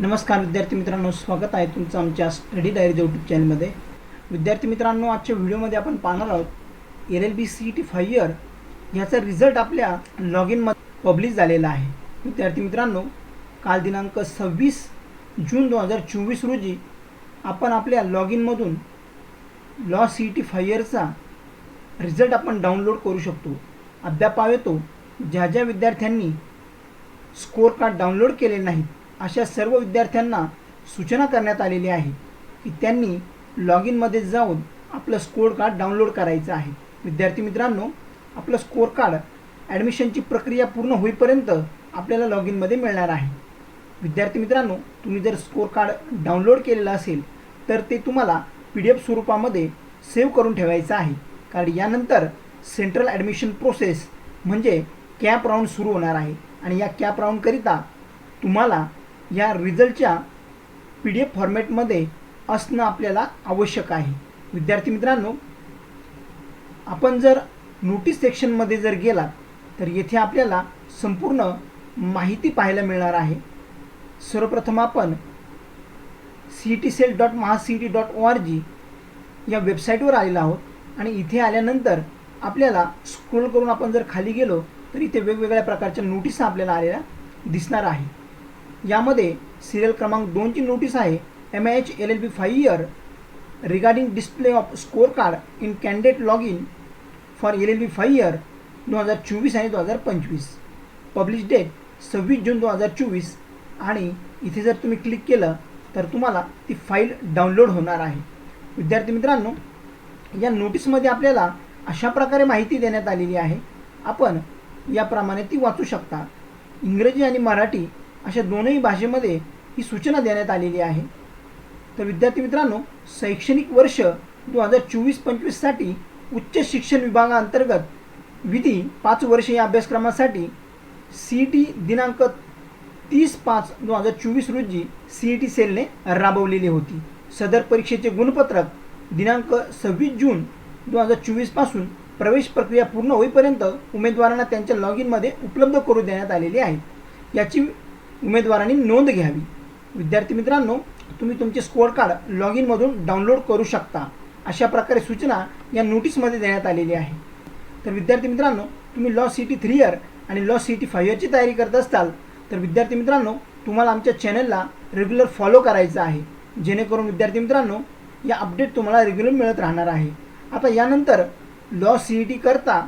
नमस्कार विद्यार्थी मित्रांनो स्वागत आहे तुमचं आमच्या स्टडी डायरी यूट्यूब चॅनलमध्ये विद्यार्थी मित्रांनो आजच्या व्हिडिओमध्ये आपण पाहणार आहोत L L B C T five year ह्याचा रिझल्ट आपल्या लॉग इनमध्ये पब्लिश झालेला आहे. विद्यार्थी मित्रांनो काल दिनांक सव्वीस जून दोन हजार चोवीस रोजी आपण आपल्या लॉग इनमधून लॉ सी टी फाय इयरचा रिझल्ट आपण डाउनलोड करू शकतो. अद्याप येतो ज्या ज्या विद्यार्थ्यांनी स्कोअर कार्ड डाउनलोड केले नाहीत अशा सर्व विद्यार्थ्यांना सूचना करण्यात आलेली आहे की त्यांनी लॉग इनमध्ये जाऊन आपलं स्कोअर कार्ड डाउनलोड करायचं आहे. विद्यार्थी मित्रांनो आपलं स्कोअर कार्ड ॲडमिशनची प्रक्रिया पूर्ण होईपर्यंत आपल्याला लॉग इनमध्ये मिळणार आहे. विद्यार्थी मित्रांनो तुम्ही जर स्कोअर कार्ड डाउनलोड केलेलं असेल तर ते तुम्हाला पी डी एफ स्वरूपामध्ये सेव्ह करून ठेवायचं आहे. कारण यानंतर सेंट्रल ॲडमिशन प्रोसेस म्हणजे कॅप राऊंड सुरू होणार आहे. आणि या कॅप राऊंडकरिता तुम्हाला या रिझल्टच्या पी डी एफ फॉर्मॅटमध्ये असणं आपल्याला आवश्यक आहे. विद्यार्थी मित्रांनो आपण जर नोटीस सेक्शनमध्ये जर गेलात तर येथे आपल्याला संपूर्ण माहिती पाहायला मिळणार आहे. सर्वप्रथम आपण C T cell dot Maha C T dot O R G या वेबसाईटवर आलेलो आहोत आणि इथे आल्यानंतर आपल्याला स्क्रोल करून आपण जर खाली गेलो तर इथे वेगवेगळ्या प्रकारच्या नोटीस आपल्याला आलेल्या दिसणार आहे. यामध्ये सिरियल क्रमांक दोनची नोटीस आहे. M H L L B five year regarding display of score card in candidate log in for L L B five year दोन हजार चोवीस आणि दोन हजार पंचवीस. पब्लिश डेट सव्वीस जून दोन हजार चोवीस. आणि इथे जर तुम्ही क्लिक केलं तर तुम्हाला ती फाईल डाउनलोड होणार आहे. विद्यार्थी मित्रांनो या नोटीसमध्ये आपल्याला अशा प्रकारे माहिती देण्यात आलेली आहे. आपण याप्रमाणे ती वाचू शकता. इंग्रजी आणि मराठी अशा दोनही भाषेमध्ये ही सूचना देण्यात आलेली आहे. तर विद्यार्थी मित्रांनो शैक्षणिक वर्ष दोन हजार चोवीस पंचवीससाठी उच्च शिक्षण विभागाअंतर्गत विधी पाच वर्ष या अभ्यासक्रमासाठी सी ई टी दिनांक तीस पाच दोन हजार चोवीस रोजी सी ई टी सेलने राबवलेली होती. सदर परीक्षेचे गुणपत्रक दिनांक सव्वीस जून दोन हजार चोवीसपासून प्रवेश प्रक्रिया पूर्ण होईपर्यंत उमेदवारांना त्यांच्या लॉग इनमध्ये उपलब्ध करू देण्यात आलेली आहे. याची उमेदवारांनी नोंद घ्यावी. विद्यार्थी मित्रांनो तुम्ही तुमचे स्कोअर कार्ड लॉग इनमधून डाउनलोड करू शकता. अशा प्रकारे सूचना या नोटीसमध्ये देण्यात आलेली आहे. तर विद्यार्थी मित्रांनो तुम्ही law C T three year आणि लॉ सी टी फाय इयरची तयारी करत असाल तर विद्यार्थी मित्रांनो तुम्हाला आमच्या चॅनलला रेग्युलर फॉलो करायचं आहे. जेणेकरून विद्यार्थी मित्रांनो या अपडेट तुम्हाला रेग्युलर मिळत राहणार आहे. आता यानंतर लॉ सी ई टी करता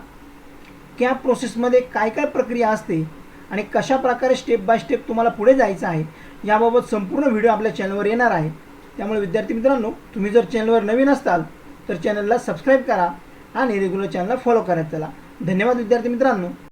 कॅप प्रोसेसमध्ये काय काय प्रक्रिया असते आणि कशा प्रकारे स्टेप बाय स्टेप तुम्हाला पुढे जायचं आहे याबाबत संपूर्ण व्हिडिओ आपल्या चॅनलवर येणार आहे. त्यामुळे विद्यार्थी मित्रांनो तुम्ही जर चॅनलवर नवीन असताल तर चॅनलला सबस्क्राईब करा आणि रेग्युलर चॅनलला फॉलो करत चला धन्यवाद विद्यार्थी मित्रांनो.